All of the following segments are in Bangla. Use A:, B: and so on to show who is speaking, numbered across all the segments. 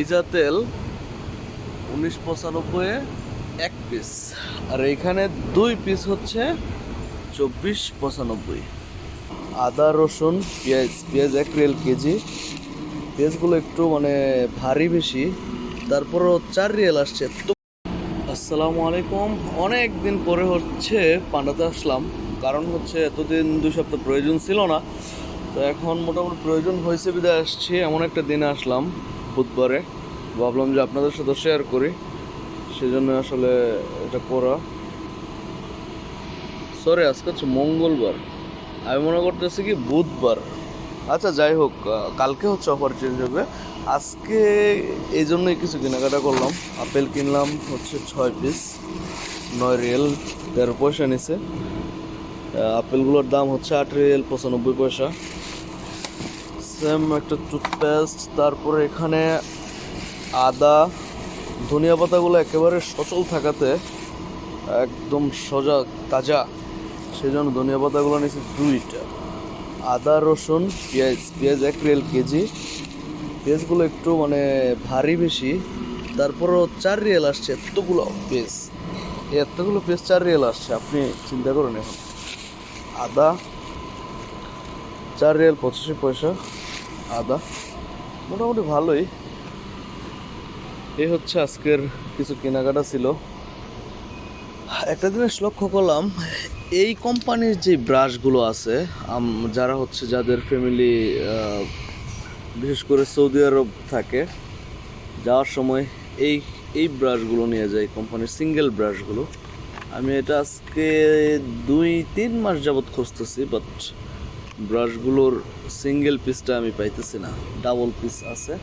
A: ভিজা তেল উনিশ পঁচানব্বই এক পিস আর এইখানে দুই পিস হচ্ছে চব্বিশ পঁচানব্বই। আদা, রসুন, পেঁয়াজ পেঁয়াজ এক রিয়েল কেজি। পেঁয়াজগুলো একটু মানে ভারী বেশি। তারপরও চার রিয়েল আসছে। তো আসসালামু আলাইকুম। অনেক দিন পরে হচ্ছে পান্ডাতে আসলাম। কারণ হচ্ছে এতদিন দুই সপ্তাহ প্রয়োজন ছিল না। তো এখন মোটামুটি প্রয়োজন হয়েছে বিদায় আসছি। এমন একটা দিনে আসলাম। বুধবারে। ভাবলাম যে আপনাদের সাথে শেয়ার করি। সেজন্য আসলে এটা করা। সরি আজকে হচ্ছে মঙ্গলবার। আমি মনে করতেছি কি বুধবার। আচ্ছা যাই হোক কালকে হচ্ছে অফার চেঞ্জ হবে। আজকে এই জন্যই কিছু কেনাকাটা করলাম। আপেল কিনলাম হচ্ছে ছয় পিস নয় রিয়েল তেরো পয়সা নিছে। আপেলগুলোর দাম হচ্ছে আট রিয়েল পঁচানব্বই পয়সা। সেম একটা টুথপেস্ট তারপরে এখানে আদা, ধনিয়া পাতাগুলো একেবারে সচল থাকাতে একদম সোজা, তাজা। সেই জন্য ধনিয়া পাতাগুলো নিয়েছি দুইটা আদা, রসুন, পেঁয়াজ পেঁয়াজ এক রিয়েল কেজি। পেঁয়াজগুলো একটু মানে ভারী বেশি, তারপরও চার রিয়েল আসছে এতগুলো পেঁয়াজ। এতগুলো পেঁয়াজ চার রিয়েল আসছে, আপনি চিন্তা করুন এখন। আদা, চার রিয়েল পঁচাশি পয়সা। আদা। মোটামুটি ভালোই। এই হচ্ছে আজকের কিছু কেনাকাটা ছিল। একটা জিনিস লক্ষ্য করলাম, এই কোম্পানির যে ব্রাশগুলো আছে যারা হচ্ছে যাদের ফ্যামিলি বিশেষ করে সৌদি আরব থাকে, যাওয়ার সময় এই এই ব্রাশগুলো নিয়ে যায় কোম্পানির সিঙ্গেল ব্রাশগুলো। আমি এটা আজকে দুই, তিন মাস যাবৎ খুঁজতেছি বাট ব্রাশগুলোর সিঙ্গেল পিসটা আমি পাইতেছি না ডাবল পিস আছে।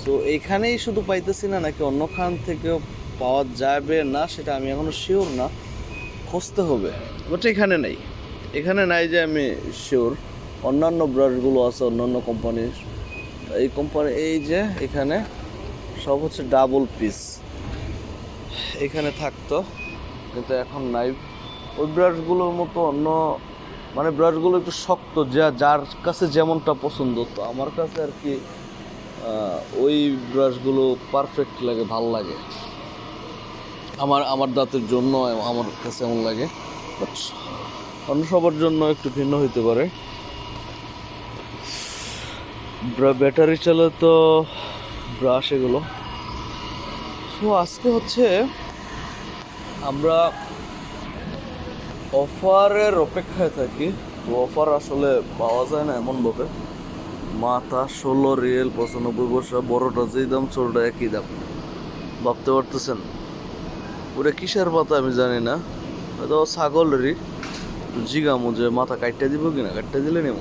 A: সো এখানেই শুধু পাইতেছি না, নাকি অন্য খান থেকেও পাওয়া যাবে না, সেটা আমি এখনও শিওর না। খুঁজতে হবে বাট এখানে নেই। এখানে নাই যে আমি শিওর অন্যান্য ব্রাশগুলো আছে, অন্যান্য কোম্পানির এই কোম্পানি এই যে এখানে, সব হচ্ছে ডাবল পিস এখানে থাকতো, কিন্তু এখন নাই। ওই ব্রাশগুলোর মতো অন্য মানে ব্রাশগুলো একটু শক্ত, যা যার কাছে যেমনটা পছন্দ, তো আমার কাছে আর কি ওই ব্রাশগুলো পারফেক্ট লাগে, ভালো লাগে। আমার আমার দাঁতের জন্য আমার কাছে এমন লাগে বাট অন্য সবার জন্য একটু ভিন্ন হইতে পারে। ব্যাটারি চালিত ব্রাশ এগুলো। সো আজকে হচ্ছে আমরা অফারের অপেক্ষায় থাকি, তো অফার আসলে পাওয়া যায় না এমনভাবে। মাথা ষোলো রিয়েল পঁচানব্বই পয়সা বড়টা যেই দাম, ছোটটা একই দাম। ভাবতে পারতেছেন? ওটা কিসের পাতা আমি জানি না। হয়তো ছাগলেরই জিগামু যে মাথা কাটতে দিব কিনা, কাটতে দিলে নেব।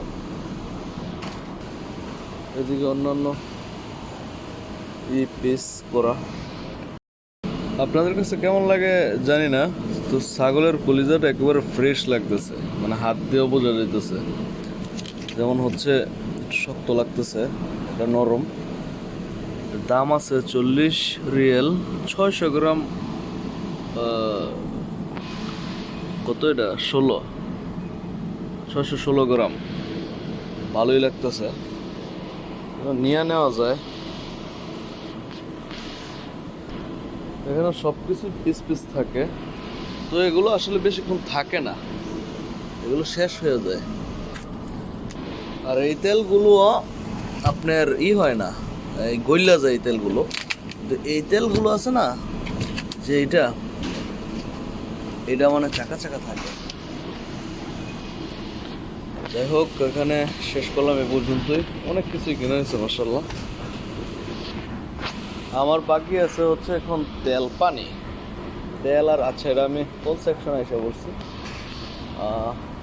A: এদিকে অন্যান্য ই পিস করা। আপনাদের কাছে কেমন লাগে জানি না। তো ছাগলের কলিজাটা একেবারে ফ্রেশ লাগতেছে মানে হাত দিয়েও বোঝা যাইতেছে। যেমন হচ্ছে শক্ত লাগতেছে, এটা নরম। দাম আছে চল্লিশ রিয়েল, ছয়শো গ্রাম কত এটা? ষোলো। ছয়শো ষোলো গ্রাম। ভালোই লাগতেছে। নিয়ে নেওয়া যায়। এখানে সব কিছু পিস পিস থাকে। তো এগুলো আসলে বেশিক্ষণ থাকে না। এগুলো শেষ হয়ে যায়। আর এই তেলগুলো আপনার ই হয় না, এই গইলা যায় এই তেলগুলো, কিন্তু এই তেলগুলো আছে না, যে এটা এটা মানে চাকা চাকা থাকে। যাই হোক, এখানে শেষ করলাম এ পর্যন্তই। অনেক কিছুই কিনে হয়েছে মার্শাল্লাহ আমার বাকি আছে হচ্ছে এখন তেল পানি তেল আর আচ্ছা এটা আমি কোন সেকশনে এসে পড়ছি।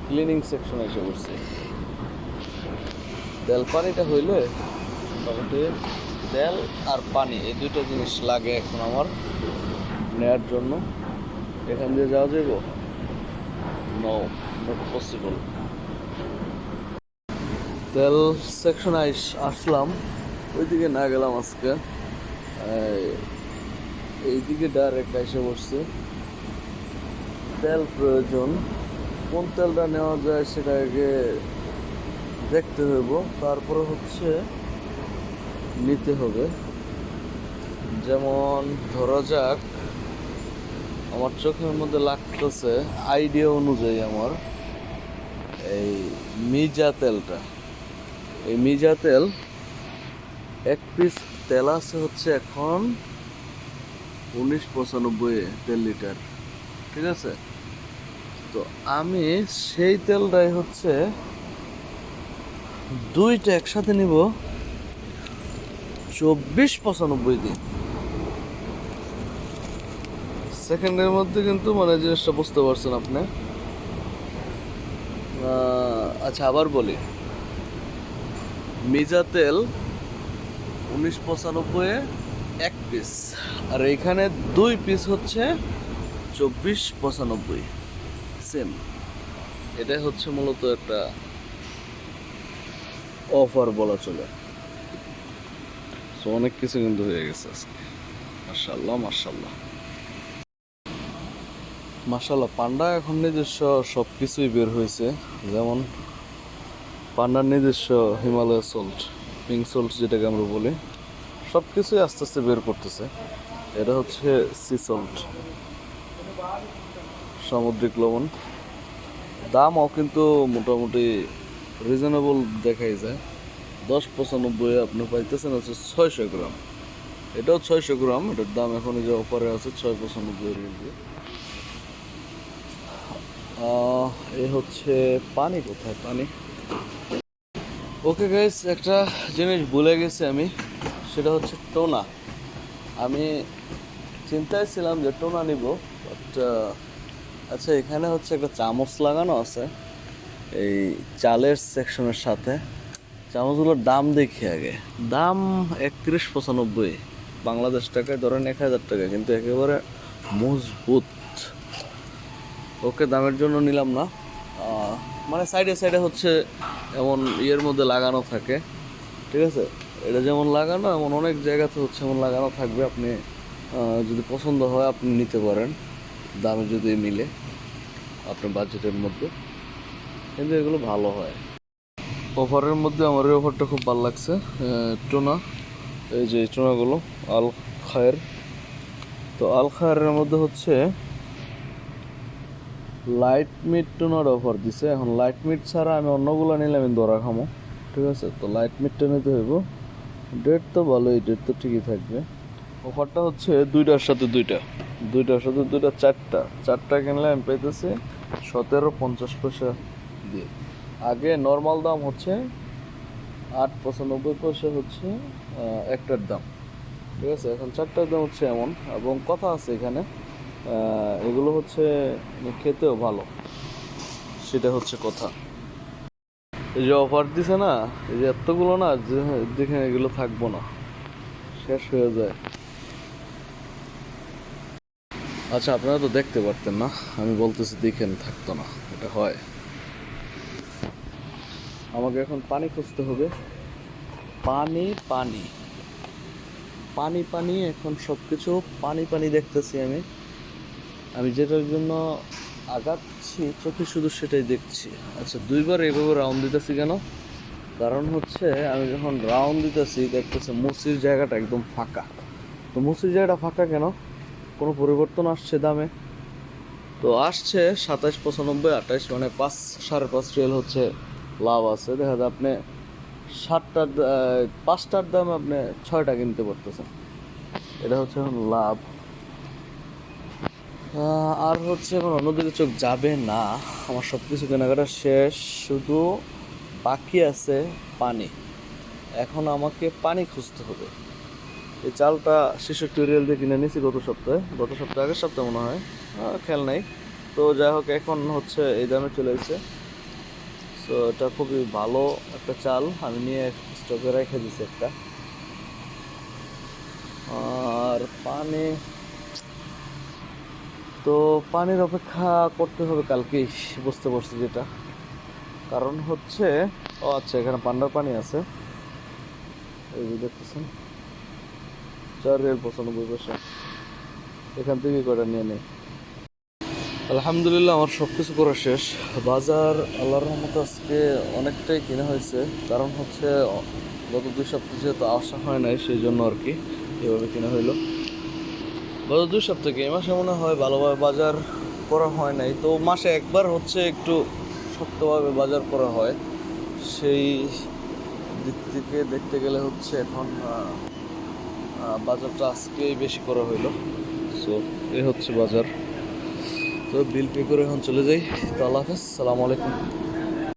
A: ক্লিনিং সেকশনে এসে পড়ছি। তেল পানিটা হইলে মোটামুটি তেল আর পানি, এই দুইটা জিনিস লাগে এখন আমার নেয়ার জন্য। এখান দিয়ে যাওয়া যাব নো নট পসিবল তেল সেকশনে আসলাম। ওইদিকে না গেলাম আজকে। এইদিকে ডাইরেক্ট এসে বসছে। তেল প্রয়োজন। কোন তেলটা নেওয়া যায় সেটা আগে দেখতে হইব। তারপরে হচ্ছে নিতে হবে। যেমন ধরা যাক, আমার চোখের মধ্যে লাগতেছে আইডিয়া অনুযায়ী আমার এই মিজা তেলটা। এই মিজা তেল, এক পিস তেল আছে হচ্ছে এখন উনিশ পঁচানব্বই তেল লিটার, ঠিক আছে? তো আমি সেই তেলটাই হচ্ছে দুইটা একসাথে নিব চব্বিশ পঁচানব্বই দিন। সেকেন্ডের মধ্যে কিন্তু মানে জিনিসটা বুঝতে পারছেন আপনি। আচ্ছা আবার বলি। মিজা তেল উনিশ পঁচানব্বই এক পিস আর এইখানে দুই পিস হচ্ছে চব্বিশ পঁচানব্বই। সেম এটাই হচ্ছে মূলত একটা অফার বলা চলে। সো অনেক কিছু কিন্তু হয়ে গেছে আজকে। মার্শাল্লাহ মার্শাল্লাহ মার্শাল্লাহ পান্ডা এখন নিজস্ব সব কিছুই বের হয়েছে। যেমন পান্ডার নিজস্ব হিমালয় সল্ট পিঙ্ক সল্ট যেটাকে আমরা বলি, সব কিছুই আস্তে আস্তে বের করতেছে। এটা হচ্ছে সি সল্ট সামুদ্রিক লবণ। দামও কিন্তু মোটামুটি রিজনেবল দেখাই যায়। দশ পঁচানব্বই আপনি পাইতেছেন হচ্ছে ছয়শো গ্রাম। এটাও ছয়শো গ্রাম, এটার দাম এখন যে অফারে আছে ছয় পঁচানব্বই রেঞ্জে এই হচ্ছে পানি কোথায়? পানি। ওকে গাইস একটা জিনিস ভুলে গেছি আমি, সেটা হচ্ছে টোনা। আমি চিন্তায় ছিলাম যে টোনা নিব বাট আচ্ছা এখানে হচ্ছে একটা চামচ লাগানো আছে, এই চালের সেকশনের সাথে। চামচগুলোর দাম দেখি আগে। দাম একত্রিশ পঁচানব্বই। বাংলাদেশ টাকায় ধরেন এক হাজার টাকা, কিন্তু একেবারে মজবুত। ওকে দামের জন্য নিলাম না। মানে সাইডে সাইডে হচ্ছে এমন ইয়ের মধ্যে লাগানো থাকে। ঠিক আছে? এটা যেমন লাগানো, এমন অনেক জায়গাতে হচ্ছে এমন লাগানো থাকবে। আপনি যদি পছন্দ হয় আপনি নিতে পারেন, দামে যদি মিলে আপনার বাজেটের মধ্যে। কিন্তু এগুলো ভালো হয়। অফারের মধ্যে আমার এই অফারটা খুব ভালো লাগছে। টোনা, এই যে টোনাগুলো, আল খায়ের। তো আল খায়ের মধ্যে হচ্ছে লাইট মিট টোনার অফার দিছে। এখন লাইট মিট ছাড়া আমি অন্যগুলো নিলে আমি দরা খামো। ঠিক আছে? তো লাইট মিটটা নিতে হইব। ডেট তো ভালোই ডেট তো ঠিকই থাকবে। অফারটা হচ্ছে দুইটার সাথে দুইটা। দুইটার সাথে দুইটা, চারটা। চারটা কিনলে আমি পাইতেছি সতেরো পঞ্চাশ পয়সা দিয়ে। আগে নর্মাল দাম হচ্ছে আট পঁচানব্বই পয়সা হচ্ছে একটার দাম। ঠিক আছে? এখন চারটার দাম হচ্ছে এমন। এবং কথা আছে এখানে এগুলো হচ্ছে খেতেও ভালো। সেটা হচ্ছে কথা। এই যে অফার দিছে না, এই যে এতগুলো না, যে দেখে এগুলো থাকব না। শেষ হয়ে যায়। আচ্ছা আপনারা তো দেখতে পারতেন না, আমি বলতেছি দেখেন থাকতো না, এটা হয়। আমাকে এখন পানি খুঁজতে হবে। পানি পানি। পানি পানি, এখন সব কিছু পানি পানি দেখতেছি আমি। আমি যেটার জন্য আগাচ্ছি চোখে শুধু সেটাই দেখছি। আচ্ছা দুইবার এভাবে রাউন্ড দিতেছি কেন? কারণ হচ্ছে, আমি যখন রাউন্ড দিতেছি, দেখতেছি মুসির জায়গাটা একদম ফাঁকা। তো মুসির জায়গাটা ফাঁকা কেন? কোনো পরিবর্তন আসছে দামে? তো আসছে সাতাশ, পঁচানব্বই, আঠাশ মানে পাঁচ, সাড়ে পাঁচ রিয়েল হচ্ছে লাভ আছে। দেখা যায় আপনি সাতটার পাঁচটার দাম আপনি ছয়টা কিনতে পারতেছেন। এটা হচ্ছে এখন লাভ। আর হচ্ছে এখন অন্যদিকে চোখ যাবে না। আমার সব কিছু কেনাকাটা শেষ, শুধু বাকি আছে পানি। এখন আমাকে পানি খুঁজতে হবে। এই চালটা শিশু টিউরিয়াল দিয়ে কিনে নিয়েছি গত সপ্তাহে। গত সপ্তাহে, আগের সপ্তাহে মনে হয়। খেয়াল নাই। তো যাই হোক, এখন হচ্ছে এই দামে চলে এসেছে। তো এটা খুবই ভালো একটা চাল। আমি নিয়ে স্টকে রেখে দিছি একটা। আর পানি তো পানির অপেক্ষা করতে হবে কালকেই, বুঝতে পারছি যেটা। কারণ হচ্ছে, ও আচ্ছা এখানে পান্ডার পানি আছে। এই যে দেখতেছেন চার রিয়াল পঁচানব্বই পয়সা। এখান থেকে কটা নিয়ে নেই? আলহামদুলিল্লাহ, আমার সব কিছু করা শেষ। বাজার, আল্লাহর রহমতে আজকে অনেকটাই কেনা হয়েছে। কারণ হচ্ছে, গত দুই সপ্তাহ যেহেতু আসা হয় নাই, সেই জন্য আর কি এভাবে কিনা হইল। গত দুই সপ্তাহ এই মাসে মনে হয় ভালোভাবে বাজার করা হয় নাই। তো মাসে একবার হচ্ছে একটু শক্তভাবে বাজার করা হয়। সেই দিক থেকে দেখতে গেলে হচ্ছে এখন বাজারটা আজকেই বেশি করা হইল। সো এ হচ্ছে বাজার। তো বিল পে করে এখন চলে যাই। তো আল্লাহ হাফেজ। সালামু আলাইকুম।